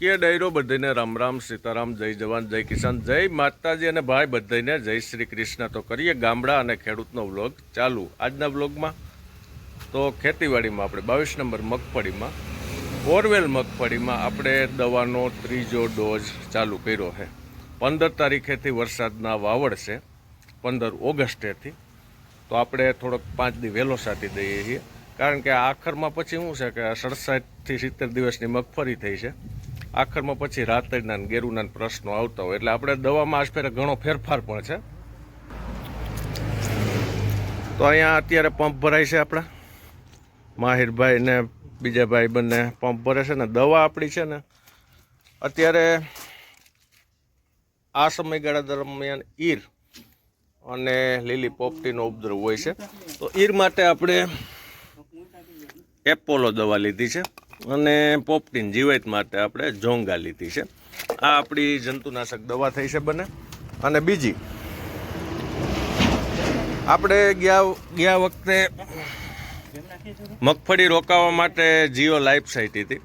કે ડાયરો બધાને રામ રામ, સીતારામ, જય જવાન, જય કિસાન, જય માતાજી અને ભાઈ બધાને જય શ્રી કૃષ્ણ. તો કરીએ ગામડા અને ખેડૂતનો વ્લોગ ચાલુ. આજના વ્લોગમાં તો ખેતીવાડીમાં આપણે બાવીસ નંબર મગફળીમાં, બોરવેલ મગફળીમાં આપણે દવાનો ત્રીજો ડોઝ ચાલુ કર્યો છે. પંદર તારીખેથી વરસાદના વાવડ છે, પંદર ઓગસ્ટેથી. તો આપણે થોડોક પાંચ દી વહેલો સાટી દઈએ છીએ. કારણ કે આખરમાં પછી શું છે કે સડસાઠથી સિત્તેર દિવસની મગફળી થઈ છે. આખરમાં પછી રાતડીના ને ગેરુના પ્રશ્નો આવતા હોય એટલે આપણે દવામાં આજ ફેરે ઘણો ફેરફાર પણ છે. તો અહીંયા અત્યારે પંપ ભરાય છે આપણા. માહિરભાઈ ને બીજા ભાઈ બંને પંપ ભરે છે ને દવા આપણી છે ને. અત્યારે આ સમયગાળા દરમિયાન ઈર અને લીલી પોપટીનો ઉપદ્રવ હોય છે. તો ઈર માટે આપણે એપોલો દવા લીધી છે. અને પોપટીન જીવાત માટે આપણે જોંગા લીધી છે. આ આપણી જંતુનાશક દવા થઈ છે બને. અને બીજી, આપણે ગયા ગયા વખતે મગફળી રોકાવા માટે જીઓ લાઈફ સાઈટ હતી.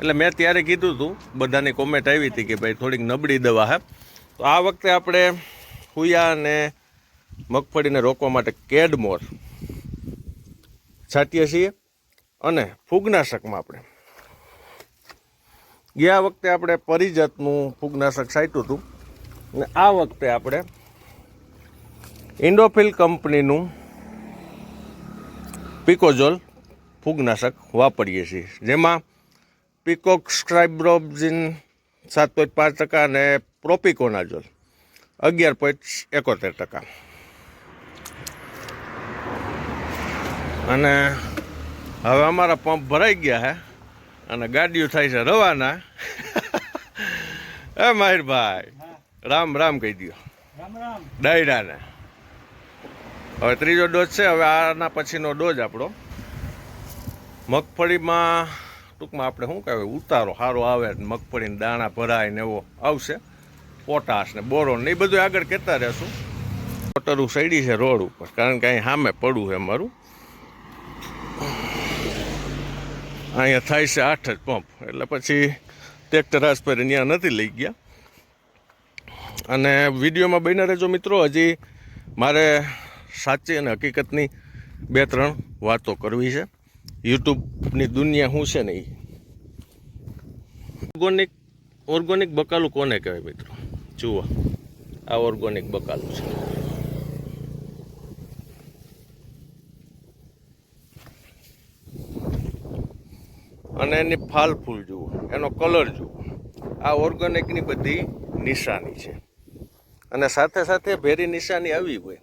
એટલે મેં ત્યારે કીધું હતું બધાની કોમેન્ટ આવી હતી કે ભાઈ થોડીક નબળી દવા હે. તો આ વખતે આપણે હુયા અને મગફળીને રોકવા માટે કેડમોર છાંટીએ છીએ અને ફૂગનાશકમાં આપણે ગયા વખતે આપણે પરિજાતનું ફૂગનાશક સાટ્યું હતું. અને આ વખતે આપણે ઇન્ડોફિલ કંપનીનું પિકોઝોલ ફૂગનાશક વાપરીએ છીએ. જેમાં પિકોક સ્ક્રાઇબ્રોબઝિન સાત પોઈન્ટ પાંચ ટકા અને પ્રોપિકોનાઝોલ અગિયાર પોઈન્ટ એકોતેર ટકા. અને હવે અમારા પંપ ભરાઈ ગયા હે. અને ગાડીઓ થાય છે રવાના. એ માહિરભાઈ. રામ રામ કહી દો ડાયરાને. હવે ત્રીજો ડોઝ છે હવે આના પછીનો ડોઝ આપણો. મગફળીમાં ટૂંકમાં આપણે શું કહેવાય ઉતારો સારો આવે મગફળીને દાણા ભરાય ને એવો આવશે. પોટાશ ને બોરોન ને એ બધું આગળ કહેતા રહેશું. મોટરું સડી છે રોડ ઉપર કારણ કે અહીં સામે પડવું છે મારું અહીંયા થાય છે આઠ જ પંપ. એટલે પછી ટ્રેક્ટર પર ત્યાં નથી લઈ ગયા. અને વિડીયોમાં બન્યા રહેજો મિત્રો, હજી મારે સાચી અને હકીકતની બે ત્રણ વાતો કરવી છે. યુટ્યુબની દુનિયા શું છે ને એ ઓર્ગોનિક ઓર્ગોનિક બકાલું કોને કહેવાય મિત્રો? જુઓ, આ ઓર્ગોનિક બકાલું છે. અને એની ફાલ ફૂલ જુઓ, એનો કલર જુઓ. આ ઓર્ગેનિકની બધી નિશાની છે. અને સાથે સાથે ભેરી નિશાની આવી હોય,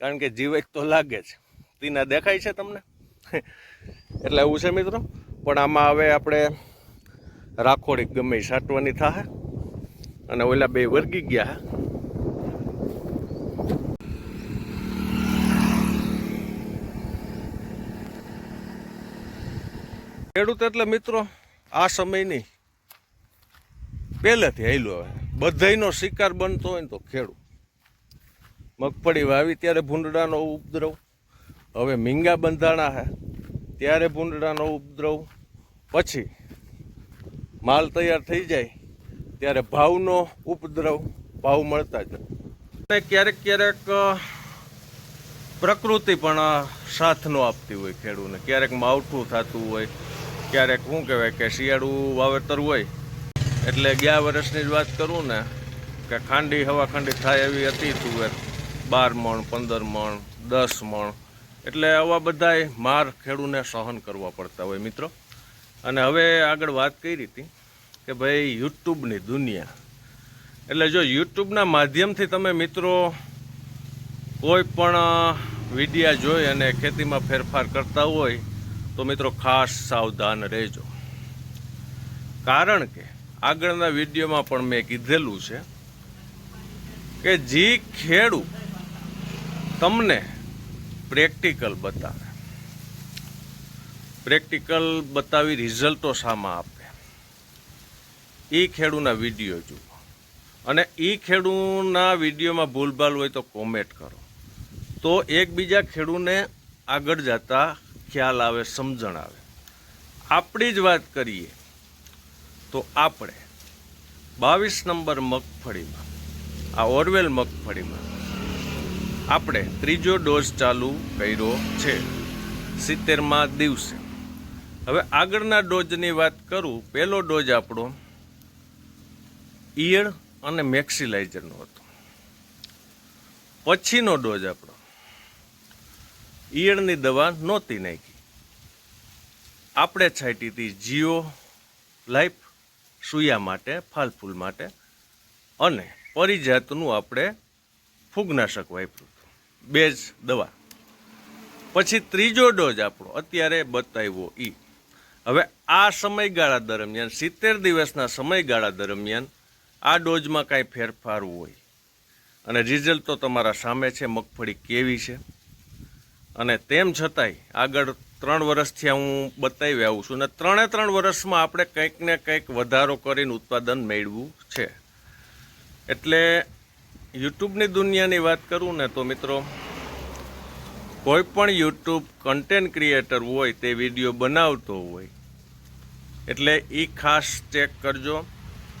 કારણ કે જીવત તો લાગે છે. તીના દેખાય છે તમને? એટલે એવું છે મિત્રો? પણ આમાં હવે આપણે રાખોડી ગમે સાટવાની થાય અને ઓલા બે વર્ગી ગયા. ખેડૂત એટલે મિત્રો, આ સમયની પહેલેથી હેલો હવે. બધાયનો શિકાર બનતો હોય ને તો ખેડૂત. મગફળી વાવી ત્યારે ભૂંડડાનો ઉપદ્રવ. હવે મીંગા બંધાણા હે, ત્યારે ભૂંડડાનો ઉપદ્રવ. પછી માલ તૈયાર થઈ જાય, ત્યારે ભાવનો ઉપદ્રવ, ભાવ મળતા જ. અને ક્યારેક ક્યારેક પ્રકૃતિ પણ સાથનો સાથ આપતી હોય ખેડૂને ક્યારેક માવઠું થતું હોય ક્યારેક શું કહેવાય કે શિયાળું વાવેતર હોય, એટલે ગયા વર્ષની જ વાત કરું ને, કે ખાંડી હવા ખાંડી થાય એવી હતી તુવેર બાર મણ, પંદર મણ, દસ મણ, એટલે આવા બધાય માર ખેડૂને સહન કરવા પડતા હોય મિત્રો. અને હવે આગળ વાત કરી હતી કે ભાઈ યુટ્યુબની દુનિયા. એટલે જો યુટ્યુબના માધ્યમથી તમે મિત્રો કોઈ પણ વિડીયા જોઈ અને ખેતીમાં ફેરફાર કરતા હોય તો મિત્રો ખાસ સાવધાન રહેજો. કારણ કે આગળના વિડીયોમાં પણ મેં કીધેલું છે કે જે ખેડૂત તમને પ્રેક્ટિકલ બતાવે. પ્રેક્ટિકલ બતાવી રિઝલ્ટો સામા આપે. એ ખેડૂના વીડિયો જુઓ. અને એ ખેડૂના વિડીયોમાં ભૂલભાલ હોય તો કોમેન્ટ કરો. તો એકબીજા ખેડૂને આગળ જતા ખ્યાલ આવે, સમજણ આવે. આપણી જ વાત કરીએ તો આપણે બાવીસ નંબર મગફળીમાં, આ ઓરવેલ મગફળીમાં આપણે ત્રીજો ડોઝ ચાલુ કર્યો છે, સિત્તેરમાં દિવસે. હવે આગળના ડોઝની વાત કરું, પહેલો ડોઝ આપણો ઈયળ અને મેક્સિલાઇઝરનો હતો. પછીનો ડોઝ આપણો ઈયળની દવા નહોતી નાખી. આપણે છાંટી હતી જીઓ, લાઈફ, સુયા માટે, ફાલફૂલ માટે અને પરિજાતનું આપણે ફૂગનાશક વાપર્યું હતું. બે જ દવા. પછી ત્રીજો ડોઝ આપણો અત્યારે બતાવ્યો ઈ. હવે આ સમયગાળા દરમિયાન, સિત્તેર દિવસના સમયગાળા દરમિયાન આ ડોઝમાં કાંઈ ફેરફાર હોય. અને રિઝલ્ટ તો તમારા સામે છે, મગફળી કેવી છે? અને તેમ છતાંય આગળ ત્રણ વર્ષથી હું બતાવી આવું છું અને ત્રણે ત્રણ વર્ષમાં આપણે કંઈક ને કંઈક વધારો કરીને ઉત્પાદન મેળવું છે. એટલે યુટ્યુબની દુનિયાની વાત કરું ને તો મિત્રો, કોઈ પણ યુટ્યુબ કન્ટેન્ટ ક્રિએટર હોય, તે વીડિયો બનાવતો હોય, એટલે એ ખાસ ચેક કરજો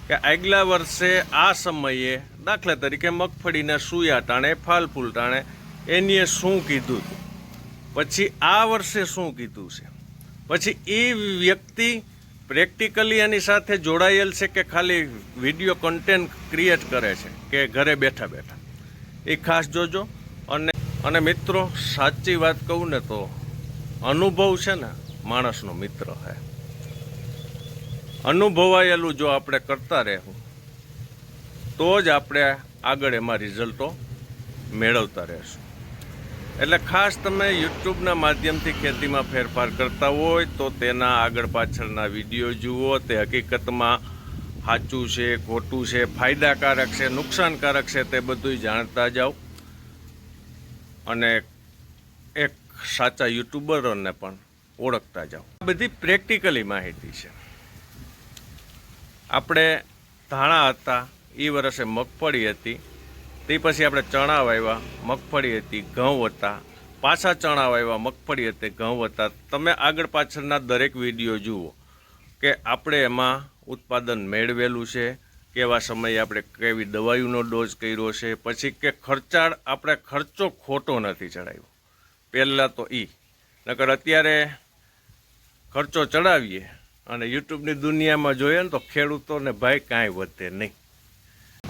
કે આગલા વર્ષે આ સમયે દાખલા તરીકે મગફળીના સુયા ટાણે ફાલફૂલ ટાણે એનીએ શું કીધું હતું? પછી આ વર્ષે શું કીધું છે? પછી એ વ્યક્તિ પ્રેક્ટિકલી એની સાથે જોડાયેલ છે કે ખાલી વીડિયો કન્ટેન્ટ ક્રિએટ કરે છે કે ઘરે બેઠા બેઠા? એ ખાસ જોજો. અને અને મિત્રો, સાચી વાત કહું ને તો અનુભવ છે ને માણસનો મિત્ર છે અનુભવાયેલું જો આપણે કરતા રહેવું, તો જ આપણે આગળ એમાં રિઝલ્ટો મેળવતા રહેશું. એટલે ખાસ તમે યુટ્યુબના માધ્યમથી ખેતીમાં ફેરફાર કરતા હોય તો તેના આગળ પાછળના વીડિયો જુઓ. તે હકીકતમાં સાચું છે, ખોટું છે, ફાયદાકારક છે, નુકસાનકારક છે તે બધું જાણતા જાઓ. અને એક સાચા યુટ્યુબરોને પણ ઓળખતા જાઓ. આ બધી પ્રેક્ટિકલી માહિતી છે. આપણે ધાણા હતા એ વર્ષે મગફળી હતી. તે પછી આપણે ચણા વાવ્યા મગફળી હતી, ઘઉં હતા. પાછા ચણા વાવ્યા મગફળી હતી, ઘઉં હતા. તમે આગળ પાછળના દરેક વીડિયો જુઓ કે આપણે એમાં ઉત્પાદન મેળવેલું છે, કેવા સમયે આપણે કેવી દવાઈનો ડોઝ કર્યો છે, પછી કે ખર્ચાળ આપણે ખર્ચો ખોટો નથી ચડાવ્યો. પહેલાં તો એ નકર અત્યારે ખર્ચો ચડાવીએ અને યુટ્યુબની દુનિયામાં જોઈએ ને તો ખેડૂતોને ભાઈ કાંઈ વધે નહીં.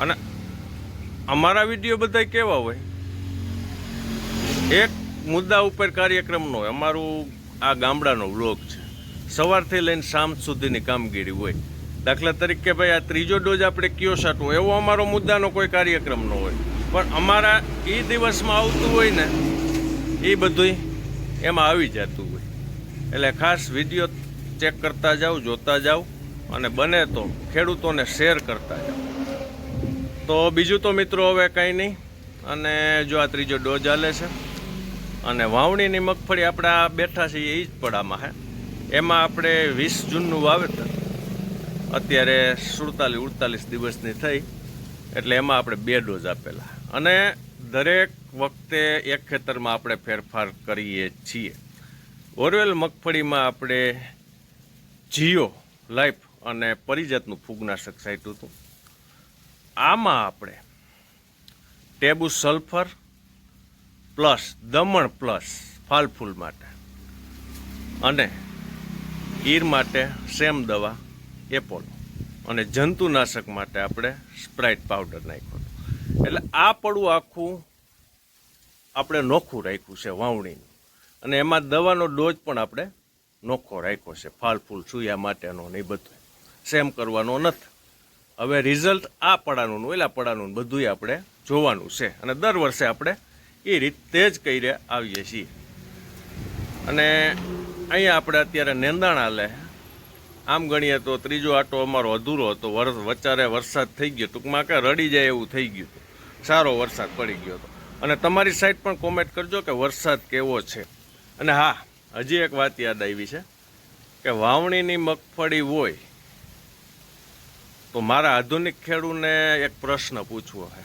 અને અમારા વીડિયો બધા કેવા હોય? એક મુદ્દા ઉપર કાર્યક્રમનો અમારું આ ગામડાનો વ્લોગ છે. સવારથી લઈને સાંજ સુધીની કામગીરી હોય. દાખલા તરીકે ભાઈ, આ ત્રીજો ડોઝ આપણે કયો સાટવો એવો અમારો મુદ્દાનો કોઈ કાર્યક્રમ ન હોય. પણ અમારા એ દિવસમાં આવતું હોય ને એ બધુંય એમાં આવી જતું હોય. એટલે ખાસ વીડિયો ચેક કરતા જાઓ, જોતા જાઓ અને બને તો ખેડૂતોને શેર કરતા જાઓ. તો બીજું તો મિત્રો હવે કંઈ નહીં. અને જો આ ત્રીજો ડોઝ હાલે છે. અને વાવણીની મગફળી આપણે આ બેઠા છીએ એ જ પડામાં હે. એમાં આપણે વીસ જૂનનું વાવેતર. અત્યારે સુડતાલીસ ઉડતાલીસ દિવસની થઈ. એટલે એમાં આપણે બે ડોઝ આપેલા. અને દરેક વખતે એક ખેતરમાં આપણે ફેરફાર કરીએ છીએ. ઓરવેલ મગફળીમાં આપણે જીઓ લાઈફ અને પરિજાતનું ફૂગનાશક સાઈટું હતું. આમાં આપણે ટેબુ સલ્ફર પ્લસ દમણ પ્લસ ફાલફૂલ માટે અને ઈર માટે સેમ દવા એપોલો અને જંતુનાશક માટે આપણે સ્પ્રાઇટ પાવડર નાખ્યો એટલે આ પડવું આખું આપણે નોખું રાખ્યું છે વાવણીનું. અને એમાં દવાનો ડોઝ પણ આપણે નોખો રાખ્યો છે. ફાલ ફૂલ સુયા માટેનો ને એ બધું. સેમ કરવાનો નથી. હવે રિઝલ્ટ આ પડાનું ઓલા પડાનું બધુંય આપણે જોવાનું છે. અને દર વર્ષે આપણે એ રીતે જ કરી આવીએ છીએ. અને અહીંયા આપણે અત્યારે નેંદાણા લે આમ ગણીએ તો ત્રીજો આટો અમારો અધૂરો હતો. વરસ વચારે વરસાદ થઈ ગયો. ટૂંકમાં કે રડી જાય એવું થઈ ગયું સારો વરસાદ પડી ગયો હતો. અને તમારી સાઈડ પણ કોમેન્ટ કરજો કે વરસાદ કેવો છે. અને હા, હજી એક વાત યાદ આવી છે કે વાવણીની મગફળી હોય તો મારા આધુનિક ખેડૂને એક પ્રશ્ન પૂછવો છે.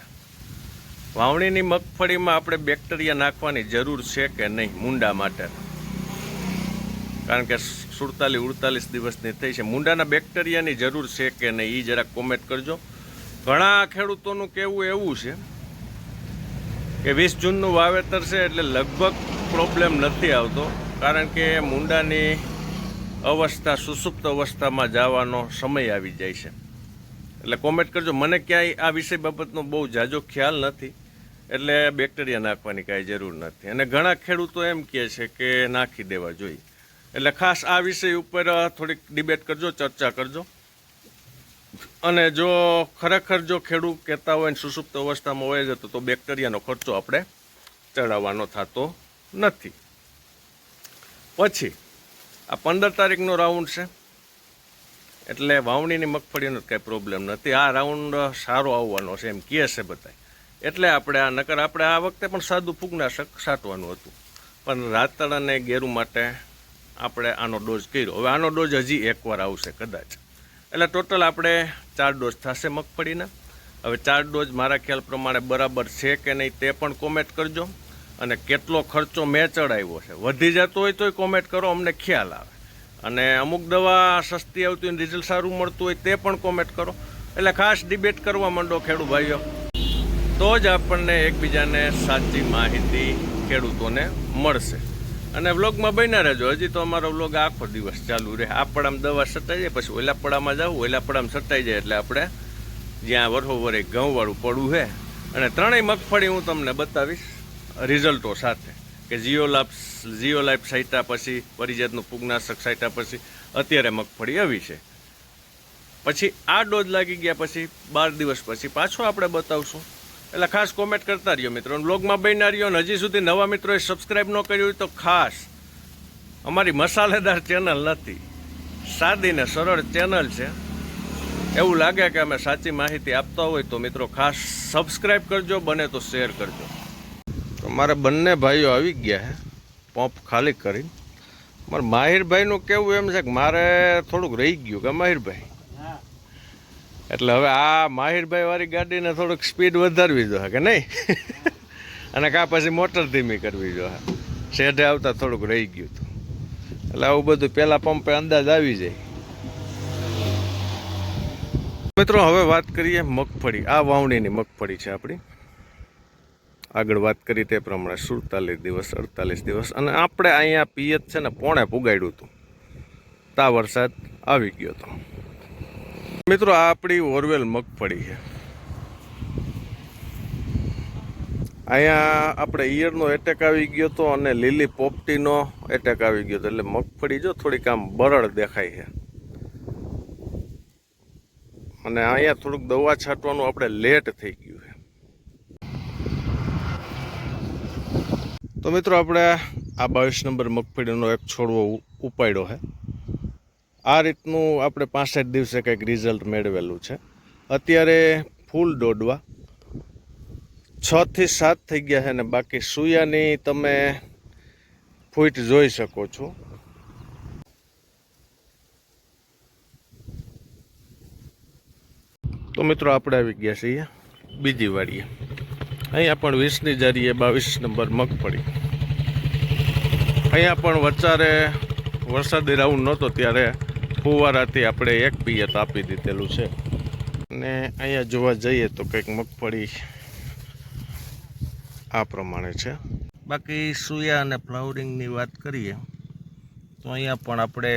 વાવણીની મગફળીમાં આપણે બેક્ટેરિયા નાખવાની જરૂર છે કે નહીં, મુંડા માટે? કારણ કે સુડતાલીસ, ઉડતાલીસ દિવસની થઈ છે. મુંડાના બેક્ટેરિયાની જરૂર છે કે નહીં એ જરાક કોમેન્ટ કરજો. ઘણા ખેડૂતોનું કહેવું એવું છે કે વીસ જૂનનું વાવેતર છે એટલે લગભગ પ્રોબ્લેમ નથી આવતો, કારણ કે મુંડાની અવસ્થા, સુસુપ્ત અવસ્થામાં જવાનો સમય આવી જાય છે. એટલે કોમેન્ટ કરજો. મને ક્યાંય આ વિષય બાબતનો બહુ જાજો ખ્યાલ નથી. એટલે બેક્ટેરિયા નાખવાની કાંઈ જરૂર નથી. અને ઘણા ખેડૂતો એમ કહે છે કે નાખી દેવા જોઈએ. એટલે ખાસ આ વિષય ઉપર થોડીક ડિબેટ કરજો, ચર્ચા કરજો. અને જો ખરેખર જો ખેડૂત કહેતા હોય ને સુસુપ્ત અવસ્થામાં હોય જતો તો બેક્ટેરિયાનો ખર્ચો આપણે ચડાવવાનો થતો નથી. પછી, આ પંદર તારીખનો રાઉન્ડ છે. એટલે વાવણીની મગફળીનો કાંઈ પ્રોબ્લેમ નથી. આ રાઉન્ડ સારો આવવાનો છે એમ કહે છે બધા એટલે આપણે આ, નકર આપણે આ વખતે પણ સાદું ફૂગનાશક સાટવાનું હતું. પણ રાતળ અને ગેરું માટે આપણે આનો ડોઝ કર્યો. હવે આનો ડોઝ હજી એકવાર આવશે કદાચ. એટલે ટોટલ આપણે ચાર ડોઝ થશે મગફળીના. હવે ચાર ડોઝ મારા ખ્યાલ પ્રમાણે બરાબર છે કે નહીં તે પણ કોમેન્ટ કરજો. અને કેટલો ખર્ચો મેં ચડાવ્યો છે. વધી જતો હોય તોય કોમેન્ટ કરો, અમને ખ્યાલ આવે. અને અમુક દવા સસ્તી આવતી હોય રિઝલ્ટ સારું મળતું હોય તે પણ કોમેન્ટ કરો. એટલે ખાસ ડિબેટ કરવા માંડો ખેડૂત ભાઈઓ. તો જ આપણને એકબીજાને સાચી માહિતી ખેડૂતોને મળશે. અને વ્લોગમાં બન્યા રહેજો. હજી તો અમારો વ્લોગ આખો દિવસ ચાલુ રહે. આ પડામાં દવા સટાઈ જાય, પછી ઓલા પડામાં જાવ, ઓલા પડામાં સટાઈ જાય. એટલે આપણે જ્યાં વરહો વરે ઘઉંવાળું પડવું છે. અને ત્રણેય મગફળી હું તમને બતાવીશ રિઝલ્ટો સાથે. કે જીઓ લાભ, જીઓ લાઈફ સાઈટા પછી, પરિજાતનું ફૂગનાશક સાઈટા પછી અત્યારે મગફળી આવી છે. પછી આ ડોઝ લાગી ગયા પછી બાર દિવસ પછી પાછો આપણે બતાવશું. એટલે ખાસ કોમેન્ટ કરતા રહ્યો મિત્રો. બ્લોગમાં બન્યા રહ્યો હજી સુધી નવા મિત્રોએ સબસ્ક્રાઈબ ન કર્યું તો ખાસ અમારી મસાલેદાર ચેનલ નથી. સાદી ને સરળ ચેનલ છે. એવું લાગે કે અમે સાચી માહિતી આપતા હોય તો મિત્રો ખાસ સબસ્ક્રાઈબ કરજો, બને તો શેર કરજો. મારા બંને ભાઈઓ આવી ગયા છે પંપ ખાલી કરી મારે માહિરભાઈનું કેવું એમ છે કે મારે થોડુંક રહી ગયું કે માહિરભાઈ? એટલે હવે આ માહિરભાઈ વાળી ગાડીને થોડુંક સ્પીડ વધારવી જોઈએ કે નહીં? અને કાં પછી મોટર ધીમી કરવી જોઈએ. શેઢે આવતા થોડુંક રહી ગયું હતું એટલે આવું બધું પહેલાં પંપે અંદાજ આવી જાય. મિત્રો હવે વાત કરીએ મગફળી. આ વાવણીની મગફળી છે આપણી. આગળ વાત કરી તે પ્રમાણે સુડતાલીસ દિવસ, અડતાલીસ દિવસ. અને આપણે અહીંયા પિયત છે ને, પોણે પુગાડ્યું હતું. તા વરસાદ આવી ગયો હતો. મિત્રો, આ આપણી ઓરવેલ મગફળી છે. અહીંયા આપણે ઈયળનો એટેક આવી ગયો હતો અને લીલી પોપટીનો એટેક આવી ગયો હતો. એટલે મગફળી જો થોડીક આમ બરડ દેખાય છે. અને અહીંયા થોડુંક દવા છાંટવાનું આપણે લેટ થઈ ગયું છે તો મિત્રો આપણે આ બાવીસ નંબર મગફળીનો એક છોડવો ઉપાડ્યો છે. આ રીતનું આપણે પાસઠ દિવસે કંઈક રિઝલ્ટ મેળવેલું છે. અત્યારે ફૂલ દોડવા. છથી સાત થઈ ગયા છે ને બાકી સૂયાની તમે ફૂટ જોઈ શકો છો. તો મિત્રો આપણે આવી ગયા છીએ. બીજી વાડીએ. અહીંયા પણ વીસની જારીએ બાવીસ નંબર મગફળી અહીંયા પણ વચારે વરસાદી રાઉન્ડ નહોતો ત્યારે ફુવારાથી આપણે એક પિયત આપી દીધેલું છે. અને અહીંયા જોવા જઈએ તો કંઈક મગફળી આ પ્રમાણે છે. બાકી સુયા અને ફ્લાવરિંગની વાત કરીએ, તો અહીંયા પણ આપણે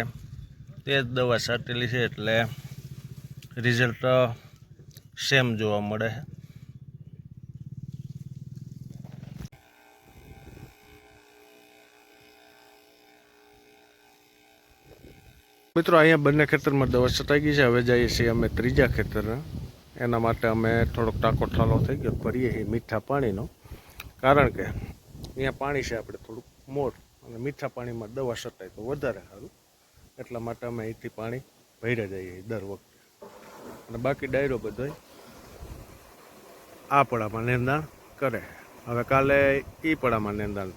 તે જ દવા છાંટેલી છે એટલે રિઝલ્ટ સેમ જોવા મળે છે. મિત્રો, અહીંયા બંને ખેતરમાં દવા છટાઈ ગઈ છે. હવે જઈએ છીએ અમે ત્રીજા ખેતરના એના માટે અમે થોડોક ટાંકો ઠાલો થઈ ગયો. ભરીએ છીએ મીઠા પાણીનો. કારણ કે અહીંયા પાણી છે આપણે થોડુંક મોર. અને મીઠા પાણીમાં દવા છટાય તો વધારે સારું. એટલા માટે અમે અહીંથી પાણી ભર્યા જઈએ દર વખતે. અને બાકી ડાયરો બધો આ પડામાં નિંદાણ કરે. હવે કાલે એ પડામાં નિંદાણ.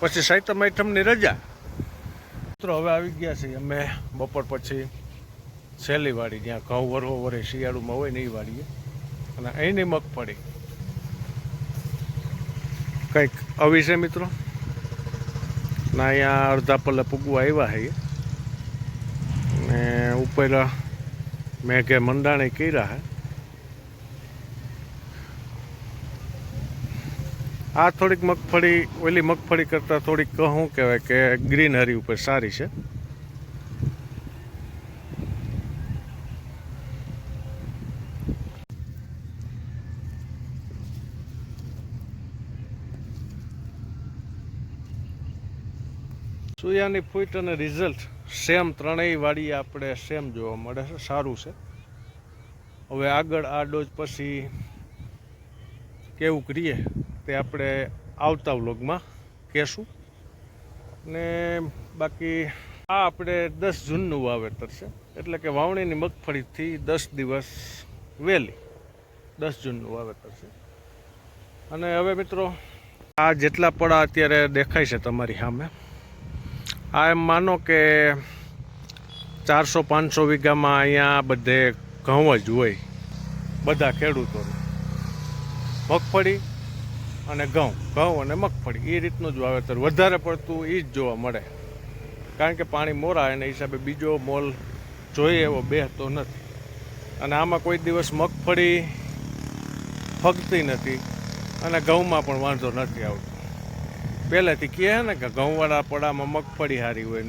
પછી સાહિત્ય આઈટમની રજા. મિત્રો, હવે આવી ગયા છીએ અમે બપોર પછી છેલ્લી વાડી જ્યાં ઘઉં વરવો વરે શિયાળુમાં હોય ને એ વાડીએ. અને અહીંની મગફળી. કંઈક આવી છે મિત્રો? ના અહીંયા અડધા પલ્લે પૂગવા આવ્યા છે ને ઉપર મેઘે મંડાણી કર્યા છે આ થોડીક મગફળી, ઓલી મગફળી કરતાં થોડીક શું કહેવાય કે ગ્રીનહરી ઉપર સારી છે. સૂર્યાની ફૂટ અને રિઝલ્ટ સેમ ત્રણેય વાળી આપણે સેમ જોવા મળે છે, સારું છે. હવે આગળ આ ડોઝ પછી કેવું કરીએ? તે આપણે આવતા વ્લોગમાં કહેશું. ને બાકી આ આપણે દસ જૂનનું વાવેતર છે. એટલે કે વાવણીની મગફળીથી દસ દિવસ વહેલી દસ જૂનનું વાવેતર છે. અને હવે મિત્રો, આ જેટલા પડા અત્યારે દેખાય છે તમારી સામે. આ એમ માનો કે ચારસો પાંચસો વીઘામાં અહીંયા બધે ઘઉં જ હોય, બધા ખેડૂતોને. મગફળી અને ઘઉં. ઘઉં અને મગફળી. એ રીતનું જ વાવેતર વધારે પડતું એ જ જોવા મળે. કારણ કે પાણી મોરા એના હિસાબે બીજો મોલ જોઈએ એવો બેહતો નથી. અને આમાં કોઈ દિવસ મગફળી ફગતી નથી અને ઘઉંમાં પણ વાંધો નથી આવતો. પહેલેથી કહે ને કે ઘઉંવાળા પડામાં મગફળી સારી હોય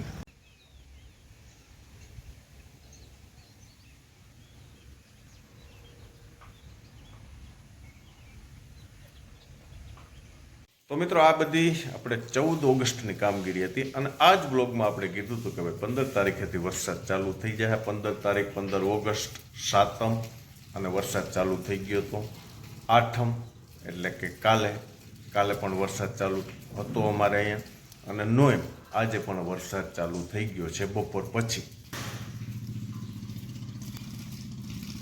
તો મિત્રો આ બધી આપણે ચૌદ ઓગસ્ટની કામગીરી હતી અને આ જ બ્લોગમાં આપણે કીધું હતું કે ભાઈ પંદર તારીખેથી વરસાદ ચાલુ થઈ જાય. પંદર તારીખ, પંદર ઓગસ્ટ, સાતમ અને વરસાદ ચાલુ થઈ ગયો હતો. આઠમ એટલે કે કાલે. કાલે પણ વરસાદ ચાલુ હતો અમારે અહીંયા. અને નોએમ આજે પણ વરસાદ ચાલુ થઈ ગયો છે બપોર પછી.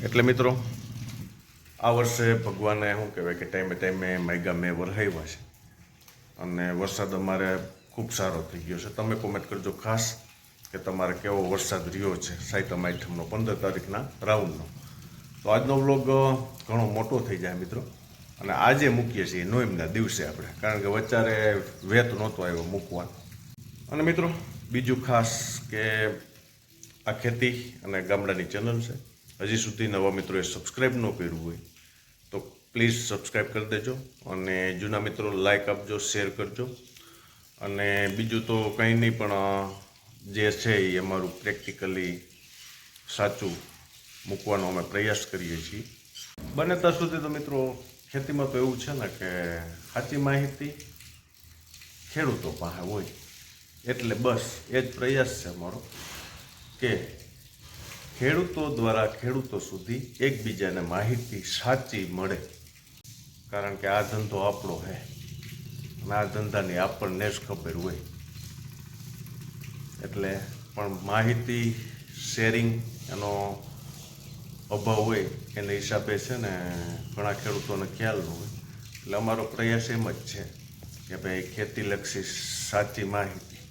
એટલે મિત્રો, આ વર્ષે ભગવાને શું કહેવાય કે ટાઈમે ટાઈમે મેગા મેં વરહાવ્યા છે. અને વરસાદ અમારે ખૂબ સારો થઈ ગયો છે. તમે કોમેન્ટ કરજો ખાસ કે તમારે કેવો વરસાદ રહ્યો છે સાતમ આઠમનો પંદર તારીખના રાઉન્ડનો. તો આજનો બ્લોગ ઘણો મોટો થઈ જાય મિત્રો. અને આજે મૂકીએ છીએ નોઈમના દિવસે આપણે, કારણ કે વચારે વેત નહોતો આવ્યો મૂકવા. અને મિત્રો, બીજું ખાસ કે આ ખેતી અને ગામડાની ચેનલ છે. હજી સુધી નવા મિત્રોએ સબસ્ક્રાઈબ ન કર્યું હોય પ્લીઝ સબસ્ક્રાઈબ કરી દેજો અને જૂના મિત્રો લાઈક આપજો, શેર કરજો. અને બીજું તો કંઈ નહીં, પણ જે છે એ અમારું પ્રેક્ટિકલી સાચું મૂકવાનો અમે પ્રયાસ કરીએ છીએ. બને ત્યાં સુધી તો મિત્રો ખેતીમાં તો એવું છે ને કે સાચી માહિતી ખેડૂતો પાસે હોય. એટલે બસ એ જ પ્રયાસ છે અમારો કે ખેડૂતો દ્વારા ખેડૂતો સુધી એકબીજાને માહિતી સાચી મળે. કારણ કે આ ધંધો આપણો છે અને આ ધંધાની આપણને જ ખબર હોય. એટલે પણ માહિતી શેરિંગ એનો અભાવ હોય એના હિસાબે છે ને ઘણા ખેડૂતોને ખ્યાલ ન હોય. એટલે અમારો પ્રયાસ એમ જ છે કે ભાઈ ખેતીલક્ષી સાચી માહિતી.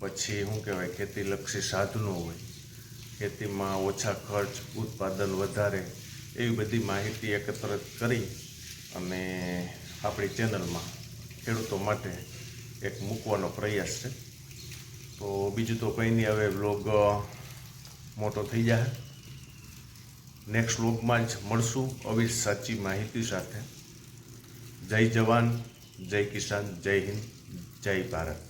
પછી શું કહેવાય, ખેતીલક્ષી સાધનો હોય. ખેતીમાં ઓછા ખર્ચ, ઉત્પાદન વધારે એવી બધી માહિતી એકત્રિત કરી અને આપણી ચેનલમાં ખેડૂતો માટે એક મૂકવાનો પ્રયાસ છે. તો બીજું તો કંઈ નહીં, હવે વ્લોગ મોટો થઈ જાય નેક્સ્ટ વ્લોગમાં જ મળશું. આવી સાચી માહિતી સાથે. જય જવાન, જય કિસાન, જય હિન્દ, જય ભારત.